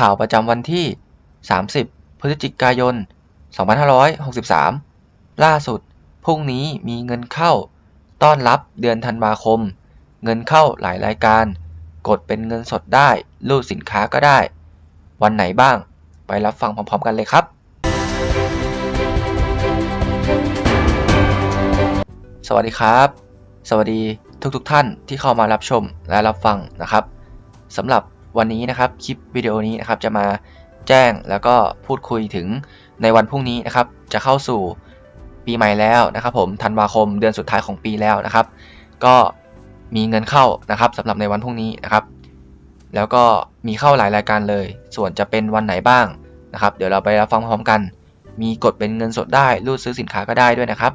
ข่าวประจำวันที่ 30 พฤศจิกายน 2563 ล่าสุด พรุ่งนี้มีเงินเข้า ต้อนรับเดือนธันวาคม เงินเข้าหลายรายการ กดเป็นเงินสดได้ รูดสินค้าก็ได้ วันไหนบ้าง ไปรับฟังพร้อมๆกันเลยครับ สวัสดีครับ สวัสดีทุกๆทท่านที่เข้ามารับชมและรับฟังนะครับสำหรับ วันนี้นะครับคลิปวิดีโอนี้นะครับจะมาแจ้งแล้วก็พูดคุยถึงในวันพรุ่งนี้นะครับ จะเข้าสู่ปีใหม่แล้วนะครับผมธันวาคมเดือนสุดท้ายของปีแล้วนะครับ ก็มีเงินเข้านะครับสำหรับในวันพรุ่งนี้นะครับ แล้วก็มีเข้าหลายรายการเลย ส่วนจะเป็นวันไหนบ้างนะครับ เดี๋ยวเราไปรับฟังพร้อมกัน มีกดเป็นเงินสดได้รูดซื้อสินค้าก็ได้ด้วยนะครับ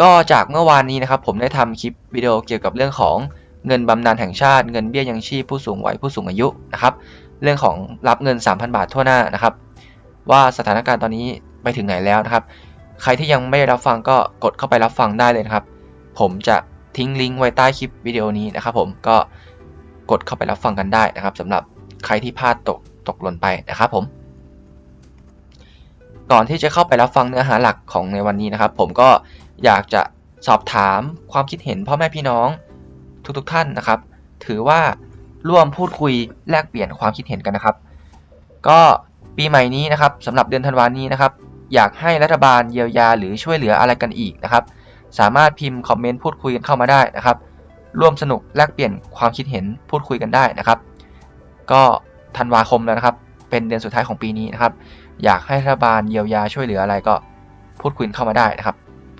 ก็จากเมื่อวานนี้นะครับ ผมได้ทำคลิปวิดีโอเกี่ยวกับเรื่องของ เงินบำนาญแห่งชาติ เงินเบี้ยยังชีพผู้สูงวัยผู้สูงอายุนะครับ เรื่องของรับเงิน 3,000 บาททั่วหน้านะครับ ว่าสถานการณ์ตอนนี้ไปถึงไหนแล้วนะครับ ใครที่ยังไม่ได้รับฟังก็กดเข้าไปรับฟังได้เลยนะครับ ผมจะทิ้งลิงก์ไว้ใต้คลิปวิดีโอนี้นะครับผมก็กดเข้าไปรับฟังกันได้นะครับสำหรับใครที่พลาดตกตกหล่นไปนะครับผม ก่อนที่จะเข้าไปรับฟังเนื้อหาหลักของในวันนี้นะครับ ผมก็อยากจะสอบถามความคิดเห็นพ่อแม่พี่น้อง ทุกๆทท่านนะครับ ถือว่าร่วมพูดคุยแลกเปลี่ยนความคิดเห็นกันนะครับ ก็ปีใหม่นี้นะครับสำหรับเดือนธันวานี้นะครับ อยากให้รัฐบาลเยียวยาหรือช่วยเหลืออะไรกันอีกนะครับ สามารถพิมพ์คอมเมนต์พูดคุยกันเข้ามาได้นะครับ ร่วมสนุกแลกเปลี่ยนความคิดเห็นพูดคุยกันได้นะครับ ก็ธันวาคมแล้วนะครับ เป็นเดือนสุดท้ายของปีนี้นะครับ อยากให้รัฐบาลเยียวยาช่วยเหลืออะไรก็พูดคุยเข้ามาได้นะครับ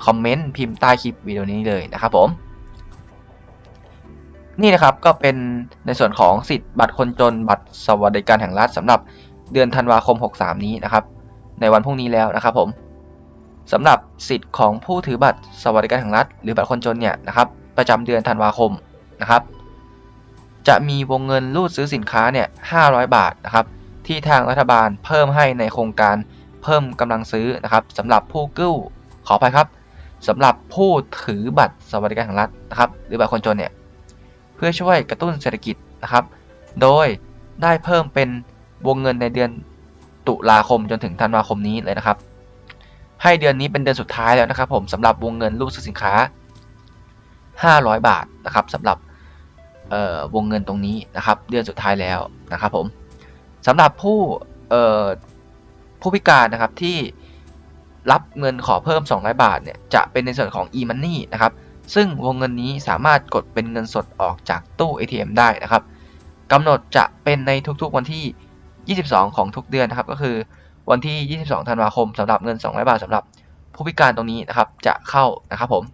คอมเมนต์พิมพ์ใต้คลิปวิดีโอนี้เลยนะครับผม นี่นะครับก็เป็นในส่วนของสิทธิ์บัตรคนจนบัตรสวัสดิการแห่งรัฐสำหรับเดือนธันวาคม 63 นี้นะครับ ในวันพรุ่งนี้แล้วนะครับผมสำหรับสิทธิ์ของผู้ถือบัตรสวัสดิการแห่งรัฐ หรือบัตรคนจนเนี่ยนะครับประจำเดือนธันวาคมนะครับ จะมีวงเงินรูดซื้อสินค้าเนี่ย500 บาทนะครับที่ทางรัฐบาลเพิ่มให้ในโครงการเพิ่มกำลังซื้อนะครับสำหรับผู้กู้ขออภัยครับสำหรับผู้ถือบัตรสวัสดิการแห่งรัฐนะครับ หรือบัตรคนจนเนี่ย เพื่อช่วยกระตุ้นเศรษฐกิจนะครับ โดยได้เพิ่มเป็นวงเงินในเดือนตุลาคมจนถึงธันวาคมนี้เลยนะครับ ให้เดือนนี้เป็นเดือนสุดท้ายแล้วนะครับ ผมสำหรับวงเงินรูดซื้อสินค้า 500 บาทนะครับสำหรับวงเงินตรงนี้นะครับ เดือนสุดท้ายแล้วนะครับ ผมสำหรับผู้ผู้พิการนะครับที่รับเงินขอเพิ่ม 200 บาทเนี่ยจะเป็นในส่วนของ e-money นะครับ ซึ่งวงเงินนี้สามารถกดเป็นเงินสดออกจากตู้ ATM ได้นะครับกำหนดจะเป็นในทุกๆวันที่ 22 ของทุกเดือนนะครับ ก็คือวันที่ 22 ธันวาคมสำหรับเงิน 200 บาทสำหรับผู้พิการตรงนี้นะครับ จะเข้านะครับผม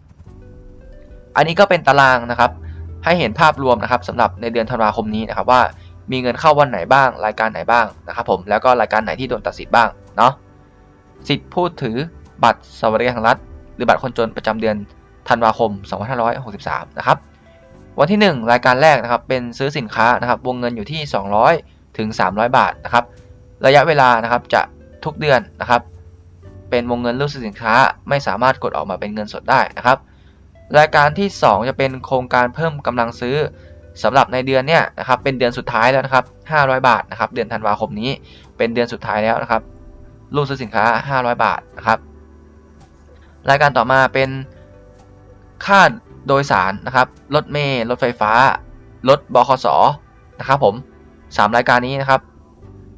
อันนี้ก็เป็นตารางนะครับ ให้เห็นภาพรวมนะครับสำหรับในเดือนธันวาคมนี้นะครับ ว่ามีเงินเข้าวันไหนบ้าง รายการไหนบ้างนะครับ ผมแล้วก็รายการไหนที่โดนตัดสิทธิ์บ้างเนาะสิทธิ์ผู้ถือบัตรสวัสดิการแห่งรัฐ หรือบัตรคนจนประจำเดือน ธันวาคม 2563 นะครับ วันที่ 1 รายการแรกนะครับ เป็นซื้อสินค้านะครับ วงเงินอยู่ที่ 200 ถึง 300 บาทนะครับ ระยะเวลานะครับจะทุกเดือนนะครับ เป็นวงเงินรูดซื้อสินค้าไม่สามารถกดออกมาเป็นเงินสดได้นะครับ รายการที่ 2 จะเป็นโครงการเพิ่มกำลังซื้อสำหรับในเดือนเนี้ยนะครับ เป็นเดือนสุดท้ายแล้วนะครับ 500 บาทนะครับ เดือนธันวาคมนี้เป็นเดือนสุดท้ายแล้วนะครับ รูดซื้อสินค้า 500 บาทนะครับ รายการต่อมาเป็น ค่าโดยสารนะครับ รถเมล์รถไฟฟ้า รถบขสนะครับผม 3 รายการนี้นะครับ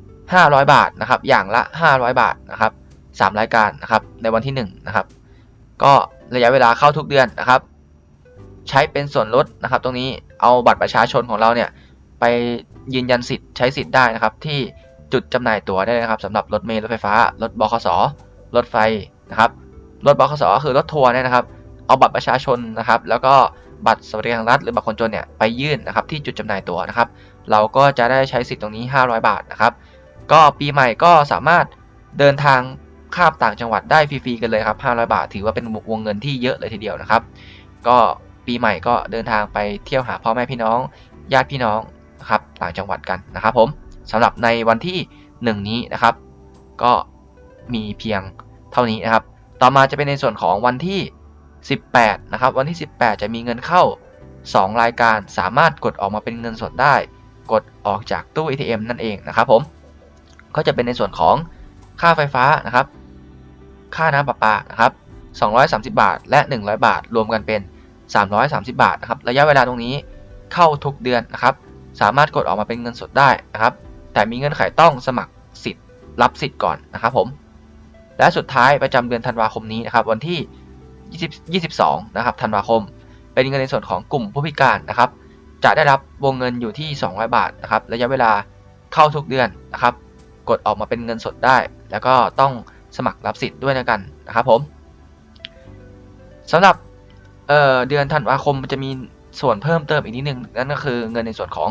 500 บาทนะครับ อย่างละ 500 บาทนะครับ 3 รายการนะครับ ในวันที่1นะครับ ก็ระยะเวลาเข้าทุกเดือนนะครับ ใช้เป็นส่วนลดนะครับ ตรงนี้เอาบัตรประชาชนของเราเนี่ยไปยืนยันสิทธิ์ใช้สิทธิ์ได้นะครับ ที่จุดจำหน่ายตั๋วได้นะครับสำหรับรถเมล์รถไฟฟ้า รถบขสรถไฟนะครับ รถบขสก็คือรถทัวร์เนี่ยนะครับ เอาบัตรประชาชนนะครับ แล้วก็บัตรสวัสดิการรัฐหรือบัตรคนจนเนี่ยไปยื่นนะครับที่จุดจำหน่ายตั๋วนะครับ เราก็จะได้ใช้สิทธิ์ตรงนี้ 500 บาทนะครับ ก็ปีใหม่ก็สามารถเดินทางข้ามต่างจังหวัดได้ฟรีๆกันเลยครับ 500 บาท ถือว่าเป็นวงเงินที่เยอะเลยทีเดียวนะครับ ก็ปีใหม่ก็เดินทางไปเที่ยวหาพ่อแม่พี่น้อง ญาติพี่น้องนะครับต่างจังหวัดกันนะครับผมสำหรับในวันที่ 1 นี้นะครับ ก็มีเพียงเท่านี้นะครับ ต่อมาจะเป็นในส่วนของวันที่ 18 นะครับ วันที่ 18 จะมีเงินเข้า 2 รายการสามารถกดออกมาเป็นเงินสดได้ กดออกจากตู้ ATM นั่นเองนะครับผมก็จะเป็นในส่วนของค่าไฟฟ้านะครับ ค่าน้ำประปานะครับ 230 บาท และ 100 บาท รวมกันเป็น 330 บาทนะครับ ระยะเวลาตรงนี้เข้าทุกเดือนนะครับ สามารถกดออกมาเป็นเงินสดได้นะครับ แต่มีเงื่อนไขต้องสมัครสิทธิ์รับสิทธิ์ก่อนนะครับผม และสุดท้ายประจำเดือนธันวาคมนี้นะครับ วันที่ 22 นะครับ ธันวาคม เป็นเงินในส่วนของกลุ่มผู้พิการนะครับ จะได้รับวงเงินอยู่ที่ 200 บาทนะครับ ระยะเวลาเข้าทุกเดือนนะครับ กดออกมาเป็นเงินสดได้ แล้วก็ต้องสมัครรับสิทธิ์ด้วยนะกันนะครับผมสำหรับเเดือนธันวาคมจะมีส่วนเพิ่มเติมอีกนิดนึงนั่นก็คือเงินในส่วนของ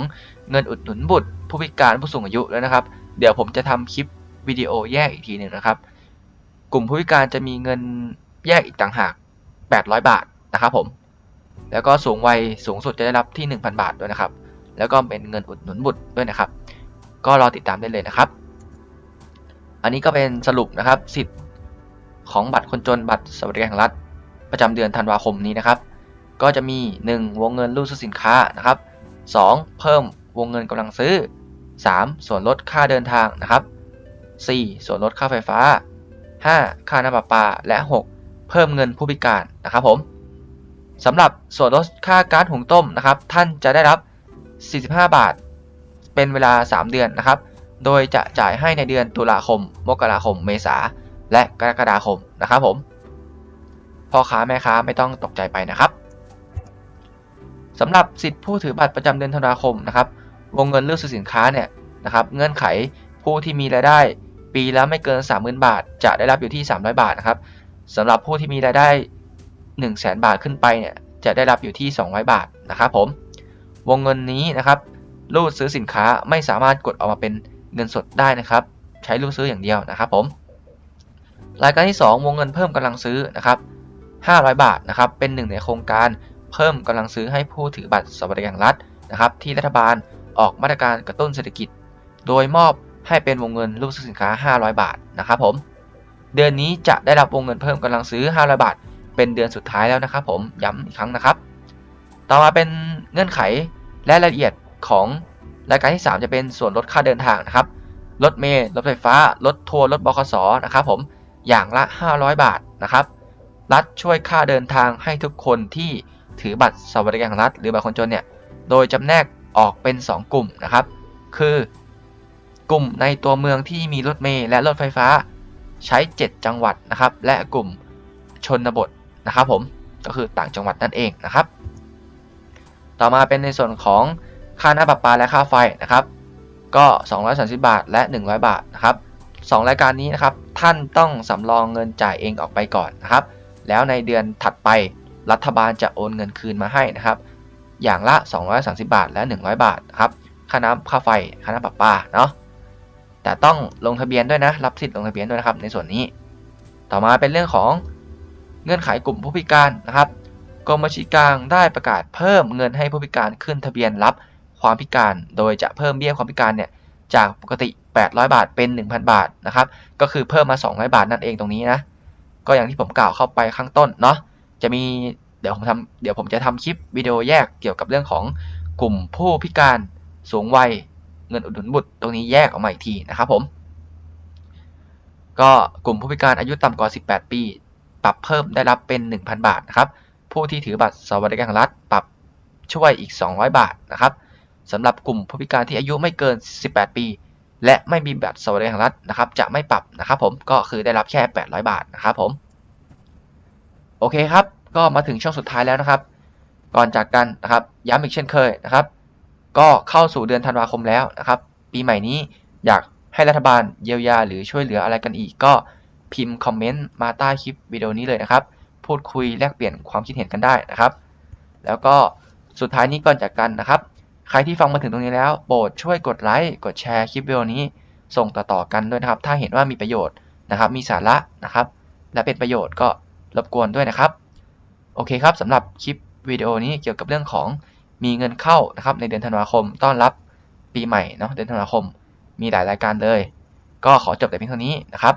เงินอุดหนุนบุตร ผู้พิการผู้สูงอายุแล้วนะครับ เดี๋ยวผมจะทำคลิปวิดีโอแยกอีกทีหนึ่งนะครับ กลุ่มผู้พิการจะมีเงินแยกอีกต่างหาก 800 บาทนะครับผมแล้วก็สูงวัยสูงสุดจะได้รับที่ 1,000 บาทด้วยนะครับ แล้วก็เป็นเงินอุดหนุนบุตรด้วยนะครับ ก็รอติดตามได้เลยนะครับ อันนี้ก็เป็นสรุปนะครับสิทธิ์ของบัตรคนจนบัตรสวัสดิการแห่งรัฐ ประจำเดือนธันวาคมนี้นะครับ ก็จะมี 1 วงเงินรูดซื้อสินค้านะครับ 2 เพิ่มวงเงินกำลังซื้อ 3 ส่วนลดค่าเดินทางนะครับ 4 ส่วนลดค่าไฟฟ้า 5 ค่าน้ำประปาและ 6 เพิ่มเงินผู้พิการนะครับผมสำหรับส่วนลดค่าก๊าซหุงต้มนะครับ ท่านจะได้รับ 45 บาท เป็นเวลา 3 เดือนนะครับ โดยจะจ่ายให้ในเดือนตุลาคม มกราคม เมษา และกรกฎาคมนะครับผมพ่อค้าแม่ค้าไม่ต้องตกใจไปนะครับสำหรับสิทธิผู้ถือบัตรประจำเดือนธันวาคมนะครับ วงเงินเลือกซื้อสินค้าเนี่ยนะครับ เงื่อนไขผู้ที่มีรายได้ ปีละไม่เกิน 30,000 บาท จะได้รับอยู่ที่ 300 บาทนะครับ สำหรับผู้ที่มีรายได้ 1 0 0 0 0แบาทขึ้นไปเนี่ยจะได้รับอยู่ที่ 200 บาทนะครับผม วงเงินนี้นะครับรูดซื้อสินค้าไม่สามารถกดออกมาเป็นเงินสดได้นะครับ ใช้รูดซื้ออย่างเดียวนะครับผม รายการที่ 2 วงเงินเพิ่มกำลังซื้อนะครับ 500 บาทนะครับ เป็นหนึ่งในโครงการเพิ่มกำลังซื้อให้ผู้ถือบัตรสวัสดิการรัฐนะครับ ที่รัฐบาลออกมาตรการกระตุ้นเศรษฐกิจ โดยมอบให้เป็นวงเงินรูดซื้อสินค้า 500 บาทนะครับผม เดือนนี้จะได้รับวงเงินเพิ่มกำลังซื้อ500บาท เป็นเดือนสุดท้ายแล้วนะครับผมย้ำอีกครั้งนะครับ ต่อมาเป็นเงื่อนไขและรายละเอียดของรายการที่ 3 จะเป็นส่วนลดค่าเดินทางนะครับ รถเมล์รถไฟฟ้า รถทัวร์ รถบขสนะครับผม อย่างละ 500 บาทนะครับ รัฐช่วยค่าเดินทางให้ทุกคนที่ถือบัตรสวัสดิการแห่งรัฐ หรือบัตรคนจนเนี่ย โดยจำแนกออกเป็น 2 กลุ่มนะครับ คือกลุ่มในตัวเมืองที่มีรถเมล์และรถไฟฟ้า ใช้ 7 จังหวัดนะครับ และกลุ่มชนบทนะครับผมก็คือต่างจังหวัดนั่นเองนะครับ ต่อมาเป็นในส่วนของค่าน้ำประปาและค่าไฟนะครับ ก็ 230 บาท และ 100 บาทนะครับสองรายการนี้นะครับ ท่านต้องสำรองเงินจ่ายเองออกไปก่อนนะครับ แล้วในเดือนถัดไปรัฐบาลจะโอนเงินคืนมาให้นะครับ อย่างละ 230 บาท และ 100 บาทนะครับ ค่าน้ำค่าไฟ ค่าน้ำประปา เนาะ แต่ต้องลงทะเบียนด้วยนะรับสิทธิ์ลงทะเบียนด้วยนะครับ ในส่วนนี้ ต่อมาเป็นเรื่องของเงื่อนไขกลุ่มผู้พิการนะครับกรมบัญชีกลางได้ประกาศเพิ่มเงินให้ผู้พิการขึ้นทะเบียนรับความพิการ โดยจะเพิ่มเบี้ยความพิการเนี่ยจากปกติ 800 บาทเป็น 1,000 บาทนะครับ ก็คือเพิ่มมา 200 บาทนั่นเองตรงนี้นะ ก็อย่างที่ผมกล่าวเข้าไปข้างต้นเนาะ จะมีเดี๋ยวผมทำเดี๋ยวผมจะทำคลิปวิดีโอแยกเกี่ยวกับเรื่องของกลุ่มผู้พิการสูงวัย เงินอุดหนุนบุตรตรงนี้แยกออกมาอีกทีนะครับผม ก็กลุ่มผู้พิการอายุต่ำกว่า 18 ปี ปรับเพิ่มได้รับเป็น 1,000 บาทนะครับ ผู้ที่ถือบัตรสวัสดิการแห่งรัฐปรับช่วยอีก 200 บาทนะครับสำหรับกลุ่มผู้พิการที่อายุไม่เกิน 18 ปี และไม่มีบัตรสวัสดิการแห่งรัฐนะครับ จะไม่ปรับนะครับ ผมก็คือได้รับแค่ 800 บาทนะครับผมโอเคครับ ก็มาถึงช่วงสุดท้ายแล้วนะครับ ก่อนจากกันนะครับ ย้ำอีกเช่นเคยนะครับ ก็เข้าสู่เดือนธันวาคมแล้วนะครับ ปีใหม่นี้อยากให้รัฐบาลเยียวยาหรือช่วยเหลืออะไรกันอีก ก็พิมพ์คอมเมนต์มาใต้คลิปวิดีโอนี้เลยนะครับ พูดคุยแลกเปลี่ยนความคิดเห็นกันได้นะครับ แล้วก็สุดท้ายนี้ก่อนจากกันนะครับ ใครที่ฟังมาถึงตรงนี้แล้วโปรดช่วยกดไลค์กดแชร์คลิปวิดีโอนี้ส่งต่อๆกันด้วยนะครับ ถ้าเห็นว่ามีประโยชน์นะครับ มีสาระนะครับ และเป็นประโยชน์ก็รบกวนด้วยนะครับ โอเคครับสำหรับคลิปวิดีโอนี้เกี่ยวกับเรื่องของ มีเงินเข้านะครับในเดือนธันวาคม ต้อนรับปีใหม่เนาะเดือนธันวาคม มีหลายรายการเลย ก็ขอจบแต่เพียงเท่านี้นะครับ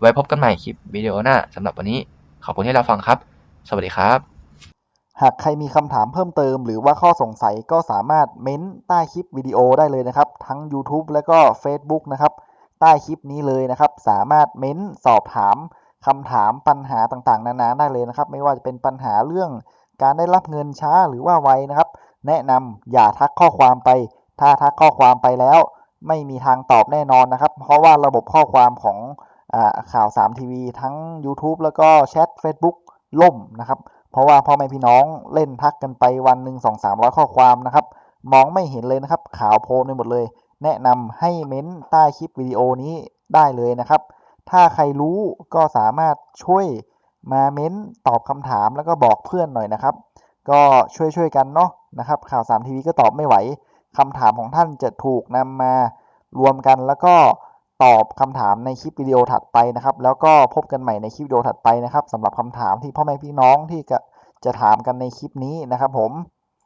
ไว้พบกันใหม่คลิปวิดีโอหน้าสำหรับวันนี้ ขอบคุณที่เรับฟังครับ สวัสดีครับ หากใครมีคำถามเพิ่มเติม หรือว่าข้อสงสัยก็สามารถเม้นใต้คลิปวิดีโอได้เลยนะครับ ทั้ง YouTube และก็ Facebook นะครับ ใต้คลิปนี้เลยนะครับ สามารถเม้นสอบถามคำถามปัญหาต่างๆ นานาได้เลยนะครับ ไม่ว่าจะเป็นปัญหาเรื่องการได้รับเงินช้าหรือว่าไวนะครับ แนะนำอย่าทักข้อความไป ถ้าทักข้อความไปแล้ว ไม่มีทางตอบแน่นอนนะครับ เพราะว่าระบบข้อความของอข่าว 3 ทีวีทั้ง YouTube แล้วก็แชท Facebook ล่มนะครับ เพราะว่าพ่อแม่พี่น้องเล่นทักกันไปวันหนึ่งสองสามร้อยข้อความนะครับ มองไม่เห็นเลยนะครับ ข่าวโพลนไปหมดเลย แนะนำให้เม้นใต้คลิปวิดีโอนี้ได้เลยนะครับ ถ้าใครรู้ก็สามารถช่วยมาเม้นตอบคำถามแล้วก็บอกเพื่อนหน่อยนะครับ ก็ช่วยช่วยๆกันเนาะนะครับ ข่าว3ทีวีก็ตอบไม่ไหวคำถามของท่านจะถูกนำมารวมกันแล้วก็ตอบคำถามในคลิปวิดีโอถัดไปนะครับ แล้วก็พบกันใหม่ในคลิปวิดีโอถัดไปนะครับสำหรับคำถามที่พ่อแม่พี่น้องที่จะจะถามกันในคลิปนี้นะครับผม